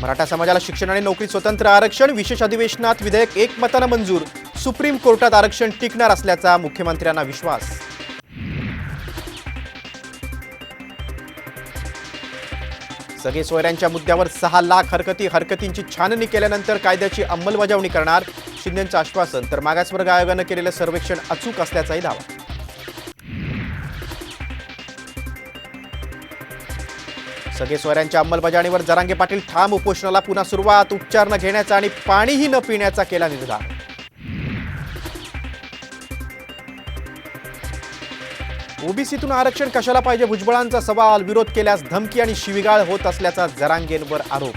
मराठा समाजाला शिक्षण आणि नोकरी स्वतंत्र आरक्षण विशेष अधिवेशनात विधेयक एकमतानं मंजूर. सुप्रीम कोर्टात आरक्षण टिकणार असल्याचा मुख्यमंत्र्यांना विश्वास. सगळे सोयऱ्यांच्या मुद्द्यावर सहा लाख हरकती हरकतींची छाननी केल्यानंतर कायद्याची अंमलबजावणी करणार शिंदेचं आश्वासन तर मागासवर्ग आयोगानं केलेलं सर्वेक्षण अचूक असल्याचाही दावा. सगळे सोयऱ्यांच्या अंमलबजावणीवर जरांगे पाटील ठाम उपोषणाला पुन्हा सुरुवात उपचार न घेण्याचा आणि पाणीही न पिण्याचा केला निर्धार. ओबीसीतून आरक्षण कशाला पाहिजे भुजबळांचा सवाल विरोध केल्यास धमकी आणि शिविगाळ होत असल्याचा जरांगेंवर आरोप.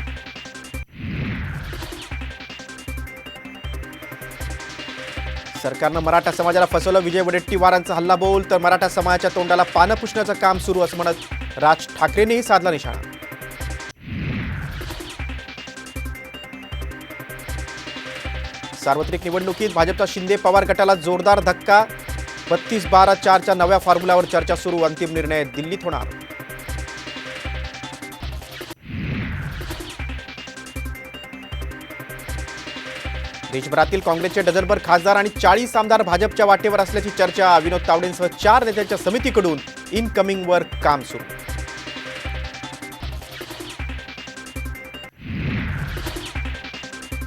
सरकारनं मराठा समाजाला फसवलं. विजय वडेट्टीवारांचा हल्लाबोल. तर मराठा समाजाच्या तोंडाला पानं पुसण्याचं काम सुरू असं म्हणत राज ठाकरेंनीही साधला निशाणा. सार्वत्रिक निवडणुकीत भाजपचा शिंदे पवार गटाला जोरदार धक्का. बत्तीस बारा चारच्या नव्या फॉर्म्युल्यावर चर्चा सुरू. अंतिम निर्णय दिल्लीत होणार. देशभरातील काँग्रेसचे डझनभर खासदार आणि चाळीस आमदार भाजपच्या वाटेवर असल्याची चर्चा. विनोद तावडेंसह चार नेत्यांच्या समितीकडून इनकमिंगवर काम सुरू.